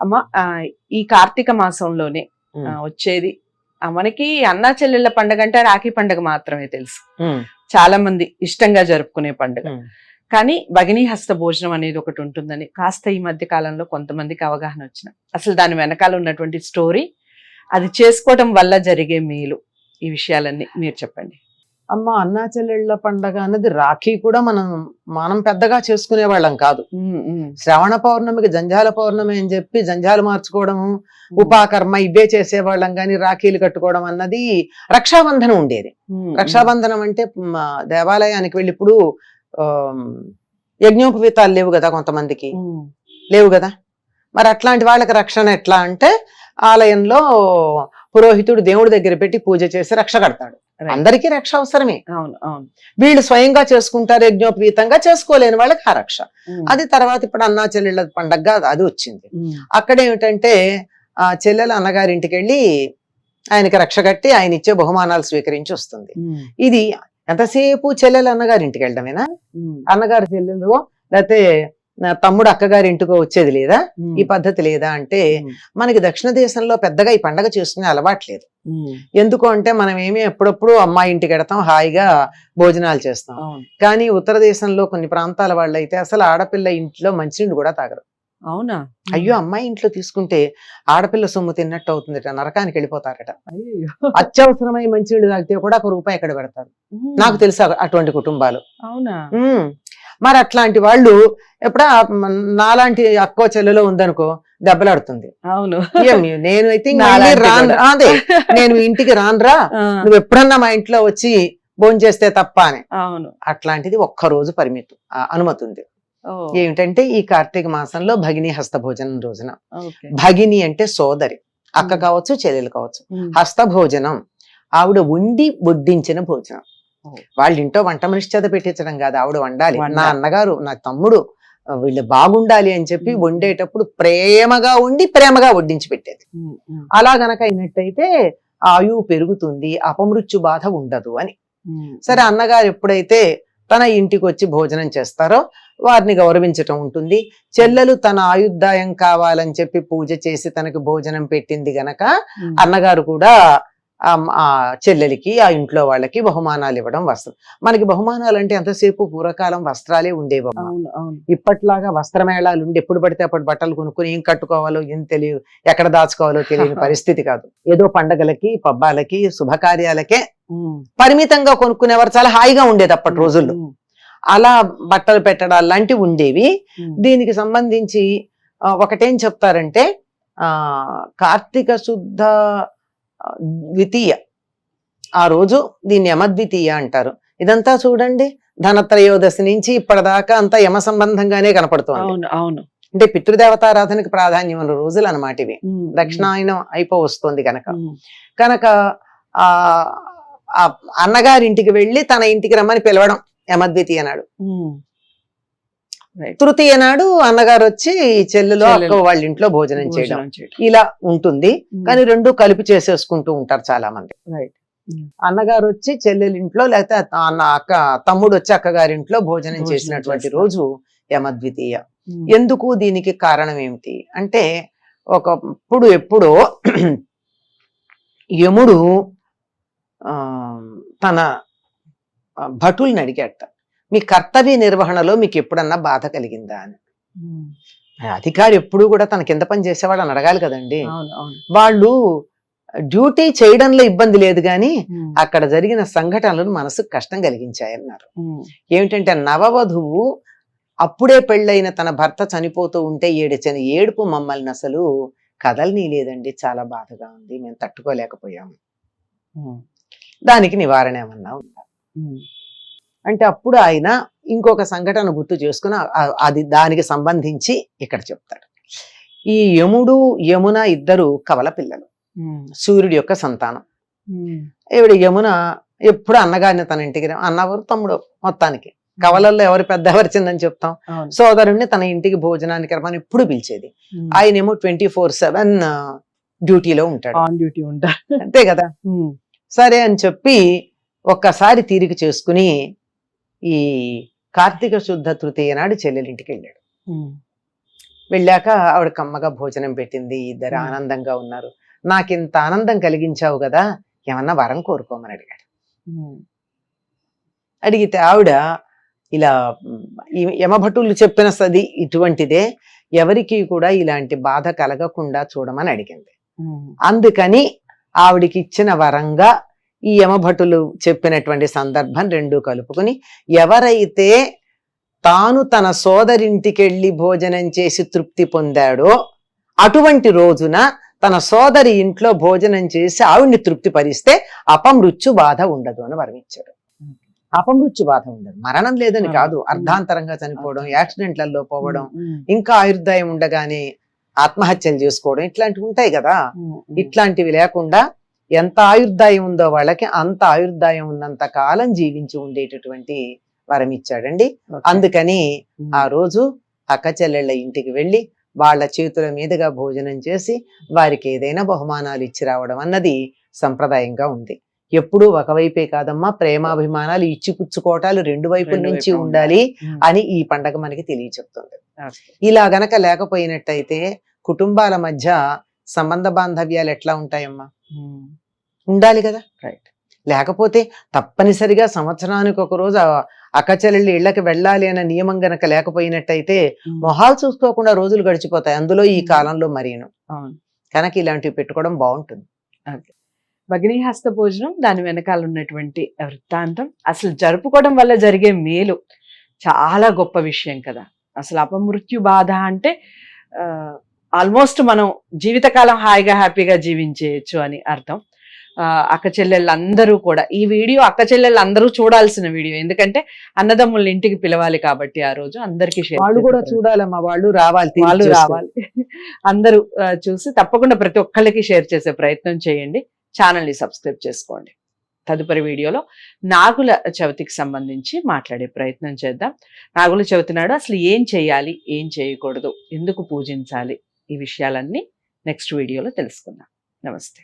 అమ్మ ఈ కార్తీక మాసంలోనే వచ్చేది. మనకి అన్నా చెల్లెళ్ళ పండగ అంటే రాఖీ పండగ మాత్రమే తెలుసు. చాలా మంది ఇష్టంగా జరుపుకునే పండుగ. కానీ భగినీ హస్త భోజనం అనేది ఒకటి ఉంటుందని కాస్త ఈ మధ్య కాలంలో కొంతమందికి అవగాహన వచ్చిన. అసలు దాని వెనకాల ఉన్నటువంటి స్టోరీ అది చేసుకోవడం వల్ల జరిగే మేలు. ఈ విషయాలన్నీ మీరు చెప్పండి. అమ్మ అన్నా చెల్లెళ్ళ పండగ అన్నది రాఖీ కూడా మనం మనం పెద్దగా చేసుకునే వాళ్ళం కాదు. శ్రావణ పౌర్ణమికి జంజాల పౌర్ణమి అని చెప్పి జంజాలు మార్చుకోవడము ఉపాకర్మ ఇవే చేసేవాళ్ళం కానీ రాఖీలు కట్టుకోవడం అన్నది రక్షాబంధనం ఉండేది. రక్షాబంధనం అంటే దేవాలయానికి వెళ్ళి ఇప్పుడు యజ్ఞోపవీతాలు లేవు కదా కొంతమందికి. లేవు కదా? మరి అట్లాంటి వాళ్ళకి రక్షణ ఎట్లా అంటే ఆలయంలో పురోహితుడు దేవుడి దగ్గర పెట్టి పూజ చేసి రక్ష కడతాడు. అందరికీ రక్ష అవసరమే. అవును అవును. వీళ్ళు స్వయంగా చేసుకుంటారు యజ్ఞోపవీతంగా చేసుకోలేని వాళ్ళకి ఆ రక్ష. అది తర్వాత ఇప్పుడు అన్నా చెల్లెళ్ళ పండగగా అది వచ్చింది. అక్కడ ఏమిటంటే ఆ చెల్లెల అన్నగారింటికి వెళ్ళి ఆయనకి రక్ష కట్టి ఆయన ఇచ్చే బహుమానాలు స్వీకరించి వస్తుంది. ఇది ఎంతసేపు చెల్లెలు అన్నగారింటికి వెళ్ళడమేనా? అన్నగారు చెల్లెలు లేకపోతే తమ్ముడు అక్కగారి ఇంటికో వచ్చేది లేదా? ఈ పద్ధతి లేదా అంటే మనకి దక్షిణ దేశంలో పెద్దగా ఈ పండగ చేసుకునే అలవాట్లేదు ఉమ్, ఎందుకు అంటే మనం ఏమి ఎప్పుడప్పుడు అమ్మాయి ఇంటికి వెడతాం హాయిగా భోజనాలు చేస్తాం. కానీ ఉత్తర దేశంలో కొన్ని ప్రాంతాల వాళ్ళు అయితే అసలు ఆడపిల్ల ఇంట్లో మంచినీళ్ళు కూడా తాగరు. అవునా? అయ్యో అమ్మాయి ఇంట్లో తీసుకుంటే ఆడపిల్ల సొమ్ము తిన్నట్టు అవుతుందట నరకానికి వెళ్ళిపోతారట. అయ్యో అత్యవసరమై మంచినీళ్ళు తాగితే కూడా ఒక రూపాయి ఎక్కడ పెడతారు? నాకు తెలుసు అటువంటి కుటుంబాలు. అవునా. మరి అట్లాంటి వాళ్ళు ఎప్పుడా నాలాంటి అక్కో చెల్లెలో ఉందనుకో దెబ్బలాడుతుంది. అవును. నేను అయితే రాను. అదే నేను ఇంటికి రానురా నువ్వు ఎప్పుడన్నా మా ఇంట్లో వచ్చి భోంచేస్తే తప్ప అని. అవును. అట్లాంటిది ఒక్క రోజు పరిమితం అనుమతి ఉంది. ఏమిటంటే ఈ కార్తీక మాసంలో భగిని హస్త భోజనం రోజున. భగిని అంటే సోదరి. అక్క. కావచ్చు చెల్లెలు కావచ్చు. హస్త భోజనం. ఆవిడ వండి వడ్డించిన భోజనం. వాళ్ళ ఇంట్లో వంట మనిషి చేత పెట్టించడం కాదు ఆవిడ వండాలి. నా అన్నగారు నా తమ్ముడు వీళ్ళు బాగుండాలి అని చెప్పి. వండేటప్పుడు ప్రేమగా వండి ప్రేమగా వడ్డించి పెట్టేది. అలా గనక అయినట్టయితే ఆయువు పెరుగుతుంది అపమృత్యు బాధ ఉండదు అని. సరే అన్నగారు ఎప్పుడైతే తన ఇంటికి వచ్చి భోజనం చేస్తారో వారిని గౌరవించటం ఉంటుంది. చెల్లెలు తన ఆయుర్దాయం కావాలని చెప్పి పూజ చేసి తనకి భోజనం పెట్టింది గనక అన్నగారు కూడా చెల్లెలికి ఆ ఇంట్లో వాళ్ళకి బహుమానాలు ఇవ్వడం వస్త్రం. మనకి బహుమానాలు అంటే ఎంతసేపు? పూర్వకాలం వస్త్రాలే అవును ఇప్పట్లాగా వస్త్రమేళాలు ఉండి ఎప్పుడు పడితే అప్పుడు బట్టలు కొనుక్కుని ఏం కట్టుకోవాలో ఏం తెలియదు ఎక్కడ దాచుకోవాలో తెలియని పరిస్థితి కాదు. ఏదో పండగలకి పబ్బాలకి శుభకార్యాలకే పరిమితంగా కొనుక్కునేవారు చాలా హాయిగా ఉండేది అప్పటి రోజుల్లో. అలా బట్టలు పెట్టడాలు లాంటివి ఉండేవి. దీనికి సంబంధించి ఆ, ఒకటేం చెప్తారంటే ఆ కార్తీక శుద్ధ ఆ, ద్వితీయ. ఆ రోజు దీన్ని యమద్వితీయ అంటారు. ఇదంతా చూడండి ధనత్రయోదశి నుంచి ఇప్పటిదాకా అంతా యమ సంబంధంగానే కనపడుతోంది. అవును అవును. అంటే పితృదేవతారాధనకి ప్రాధాన్యం ఉన్న రోజులు అన్నమాట ఇవి దక్షిణాయనం అయిపో వస్తుంది కనుక. కనుక ఆ అన్నగారింటికి వెళ్ళి తన ఇంటికి రమ్మని పిలవడం యమద్వితీయ నాడు. తృతీయ నాడు అన్నగారు వచ్చి చెల్లెలు అక్క. వాళ్ళ ఇంట్లో భోజనం చేయడం. ఇలా ఉంటుంది. ఉమ్, కానీ రెండు కలిపి చేసేసుకుంటూ ఉంటారు చాలా మంది రైట్ ఉమ్, అన్నగారు వచ్చి చెల్లెలి ఇంట్లో లేకపోతే అన్న అక్క తమ్ముడు వచ్చి అక్కగారింట్లో భోజనం భోజనం చేసినటువంటి. రోజు యమద్వితీయ. ఉమ్, ఎందుకు దీనికి కారణం ఏమిటి? అంటే ఒకప్పుడు ఎప్పుడో యముడు ఆ తన భటుల్ని అడిగాట మీ కర్తవ్య నిర్వహణలో మీకు ఎప్పుడన్నా బాధ కలిగిందా అని? అధికారి ఎప్పుడు కూడా తన కింద పని చేసేవాళ్ళని అడగాలి కదండి. వాళ్ళు డ్యూటీ చేయడంలో ఇబ్బంది లేదు కానీ అక్కడ జరిగిన సంఘటనలు మనసుకు కష్టం కలిగించాయన్నారు. ఏమిటంటే నవవధువు అప్పుడే పెళ్ళైన తన భర్త చనిపోతూ ఉంటే ఏడిచని ఏడుపు మమ్మల్ని అసలు కదలనీ లేదండి. చాలా బాధగా ఉంది. మేము తట్టుకోలేకపోయాము. దానికి నివారణ ఏమన్నా ఉందా? అంటే అప్పుడు ఆయన ఇంకొక సంఘటన గుర్తు చేసుకుని అది దానికి సంబంధించి ఇక్కడ చెప్తాడు. ఈ యముడు యమున ఇద్దరు కవల పిల్లలు. సూర్యుడి యొక్క సంతానం. ఈవిడ యమున ఎప్పుడు అన్నగారిని తన ఇంటికి అన్నవారు తమ్ముడు మొత్తానికి. కవలల్లో ఎవరు పెద్ద ఎవరు చిన్నని చెప్తాం. సోదరుణ్ణి తన ఇంటికి భోజనానికి రమ్మని ఎప్పుడు పిలిచేది. ఉమ్, ఆయనేమో ట్వంటీ ఫోర్ సెవెన్ డ్యూటీలో ఉంటాడు. ఆన్ డ్యూటీ ఉంటా అంతే కదా? సరే అని చెప్పి ఒక్కసారి తీరిక చేసుకుని ఈ కార్తీక శుద్ధ తృతీయ నాడు చెల్లెలింటికి వెళ్ళాడు వెళ్ళాక ఆవిడ కమ్మగా భోజనం పెట్టింది ఇద్దరు. ఆనందంగా ఉన్నారు. నాకు ఇంత ఆనందం కలిగించావు కదా ఏమన్నా వరం కోరుకోమని అడిగాడు. అడిగితే ఆవిడ ఇలా యమభటులు చెప్పిన సది ఇటువంటిదే ఎవరికి కూడా ఇలాంటి బాధ కలగకుండా చూడమని అడిగింది. అందుకని ఆవిడికి ఇచ్చిన వరంగా ఈ యమభటులు చెప్పినటువంటి సందర్భం రెండు కలుపుకుని ఎవరైతే తాను తన సోదరింటికి వెళ్ళి భోజనం చేసి తృప్తి పొందాడో అటువంటి రోజున తన సోదరి ఇంట్లో భోజనం చేసి ఆవిడ్ని తృప్తి పరిస్తే అపమృత్యు బాధ ఉండదు అని వరమిచ్చాడు. అపమృత్యు బాధ ఉండదు. మరణం లేదని కాదు. అర్ధాంతరంగా చనిపోవడం. యాక్సిడెంట్లలో పోవడం ఇంకా ఆయుర్దాయం ఉండగానే ఆత్మహత్యలు చేసుకోవడం ఇట్లాంటివి ఉంటాయి కదా. ఇట్లాంటివి లేకుండా ఎంత ఆయుర్దాయం ఉందో వాళ్ళకి అంత ఆయుర్దాయం ఉన్నంత కాలం జీవించి ఉండేటటువంటి వరం ఇచ్చాడండి. అందుకని ఆ రోజు అక్క చెల్లెళ్ళ ఇంటికి వెళ్ళి వాళ్ళ చేతుల మీదుగా భోజనం చేసి వారికి ఏదైనా బహుమానాలు ఇచ్చి రావడం అన్నది సంప్రదాయంగా ఉంది. ఎప్పుడూ ఒకవైపే కాదమ్మా ప్రేమాభిమానాలు ఇచ్చి పుచ్చుకోవటాలు రెండు వైపుల రెండు నుంచి ఉండాలి అని ఈ పండగ మనకి తెలియచెప్తుంది. ఇలా గనక లేకపోయినట్టయితే కుటుంబాల మధ్య సంబంధ బాంధవ్యాలు ఎట్లా ఉంటాయమ్మా? ఉండాలి కదా? రైట్ లేకపోతే తప్పనిసరిగా సంవత్సరానికి ఒక రోజు ఆ అక్క చెల్లెళ్ళు ఇళ్ళకి వెళ్ళాలి అనే నియమం గనక లేకపోయినట్టయితే ఉమ్, మొహాలు చూసుకోకుండా రోజులు గడిచిపోతాయి. అందులో ఈ కాలంలో మరీను. కనుక ఇలాంటివి పెట్టుకోవడం బాగుంటుంది. భగినీ హస్త భోజనం దాని వెనకాల ఉన్నటువంటి వృత్తాంతం అసలు జరుపుకోవడం వల్ల జరిగే మేలు చాలా గొప్ప విషయం కదా. అసలు అపమృత్యు బాధ అంటే ఆల్మోస్ట్ మనం జీవితకాలం హాయిగా హ్యాపీగా జీవించేయచ్చు అని అర్థం. అక్క చెల్లెళ్ళందరూ కూడా. ఈ వీడియో అక్క చెల్లెళ్ళందరూ చూడాల్సిన వీడియో. ఎందుకంటే అన్నదమ్ముల ఇంటికి పిలవాలి కాబట్టి ఆ రోజు అందరికీ వాళ్ళు కూడా. చూడాలమ్మా వాళ్ళు రావాలి వాళ్ళు. రావాలి. అందరూ చూసి తప్పకుండా ప్రతి ఒక్కళ్ళకి షేర్ చేసే ప్రయత్నం చేయండి. ఛానల్ని సబ్స్క్రైబ్ చేసుకోండి. తదుపరి వీడియోలో నాగుల చవితికి సంబంధించి మాట్లాడే ప్రయత్నం చేద్దాం. నాగుల చవితి నాడు అసలు ఏం చేయాలి ఏం చేయకూడదు ఎందుకు పూజించాలి ఈ విషయాలన్నీ నెక్స్ట్ వీడియోలో తెలుసుకుందాం. నమస్తే.